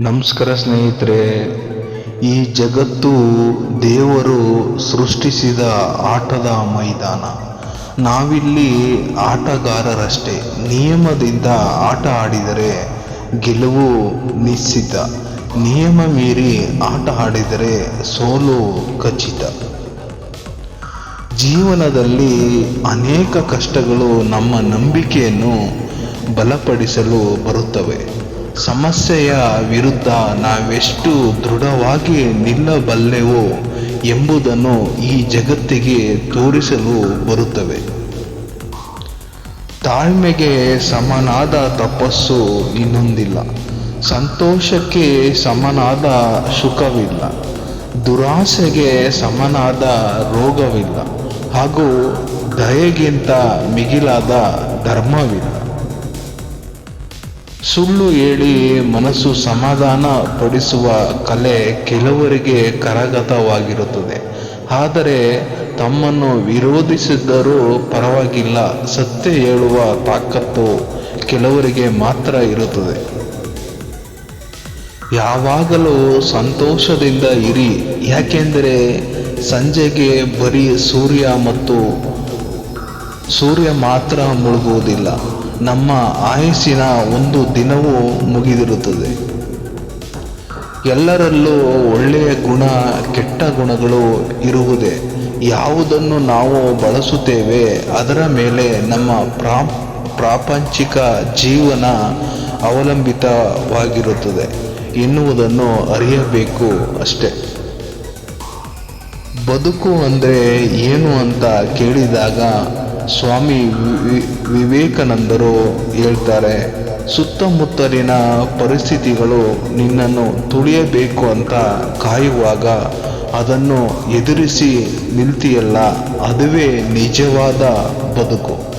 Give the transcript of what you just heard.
ನಮಸ್ಕಾರ ಸ್ನೇಹಿತರೆ, ಈ ಜಗತ್ತು ದೇವರು ಸೃಷ್ಟಿಸಿದ ಆಟದ ಮೈದಾನ. ನಾವಿಲ್ಲಿ ಆಟಗಾರರಷ್ಟೇ, ನಿಯಮದಿಂದ ಆಟ ಆಡಿದರೆ ಗೆಲುವು ನಿಶ್ಚಿತ. ನಿಯಮ ಮೀರಿ ಆಟ ಆಡಿದರೆ ಸೋಲು ಖಚಿತ. ಜೀವನದಲ್ಲಿ ಅನೇಕ ಕಷ್ಟಗಳು ನಮ್ಮ ನಂಬಿಕೆಯನ್ನು ಬಲಪಡಿಸಲು ಬರುತ್ತವೆ. ಸಮಸ್ಯೆಯ ವಿರುದ್ಧ ನಾವೆಷ್ಟು ದೃಢವಾಗಿ ನಿಲ್ಲಬಲ್ಲೆವೋ ಎಂಬುದನ್ನು ಈ ಜಗತ್ತಿಗೆ ತೋರಿಸಲು ಬರುತ್ತವೆ. ತಾಳ್ಮೆಗೆ ಸಮನಾದ ತಪಸ್ಸು ಇನ್ನೊಂದಿಲ್ಲ. ಸಂತೋಷಕ್ಕೆ ಸಮನಾದ ಸುಖವಿಲ್ಲ. ದುರಾಸೆಗೆ ಸಮನಾದ ರೋಗವಿಲ್ಲ. ಹಾಗೂ ದಯೆಗಿಂತ ಮಿಗಿಲಾದ ಧರ್ಮವಿಲ್ಲ. ಸುಳ್ಳು ಹೇಳಿ ಮನಸ್ಸು ಸಮಾಧಾನ ಪಡಿಸುವ ಕಲೆ ಕೆಲವರಿಗೆ ಕರಗತವಾಗಿರುತ್ತದೆ. ಆದರೆ ತಮ್ಮನ್ನು ವಿರೋಧಿಸಿದ್ದರೂ ಪರವಾಗಿಲ್ಲ. ಸತ್ಯ ಹೇಳುವ ತಾಕತ್ತು ಕೆಲವರಿಗೆ ಮಾತ್ರ ಇರುತ್ತದೆ. ಯಾವಾಗಲೂ ಸಂತೋಷದಿಂದ ಇರಿ. ಯಾಕೆಂದರೆ ಸಂಜೆಗೆ ಬರೀ ಸೂರ್ಯ ಮತ್ತು ಸೂರ್ಯ ಮಾತ್ರ ಮುಳುಗುವುದಿಲ್ಲ. ನಮ್ಮ ಆಯಸ್ಸಿನ ಒಂದು ದಿನವೂ ಮುಗಿದಿರುತ್ತದೆ. ಎಲ್ಲರಲ್ಲೂ ಒಳ್ಳೆಯ ಗುಣ, ಕೆಟ್ಟ ಗುಣಗಳು ಇರುವುದೇ. ಯಾವುದನ್ನು ನಾವು ಬಳಸುತ್ತೇವೆ, ಅದರ ಮೇಲೆ ನಮ್ಮ ಪ್ರಾ ಪ್ರಾಪಂಚಿಕ ಜೀವನ ಅವಲಂಬಿತವಾಗಿರುತ್ತದೆ. ಎನ್ನುವುದನ್ನು ಅರಿಯಬೇಕು ಅಷ್ಟೇ. ಬದುಕು ಅಂದರೆ ಏನು ಅಂತ ಕೇಳಿದಾಗ ಸ್ವಾಮಿ ವಿವೇಕಾನಂದರು ಹೇಳ್ತಾರೆ, ಸುತ್ತಮುತ್ತಲಿನ ಪರಿಸ್ಥಿತಿಗಳು ನಿನ್ನನ್ನು ತುಳಿಯಬೇಕು ಅಂತ ಕಾಯುವಾಗ ಅದನ್ನು ಎದುರಿಸಿ ನಿಲ್ತಿಯಲ್ಲ, ಅದುವೇ ನಿಜವಾದ ಬದುಕು.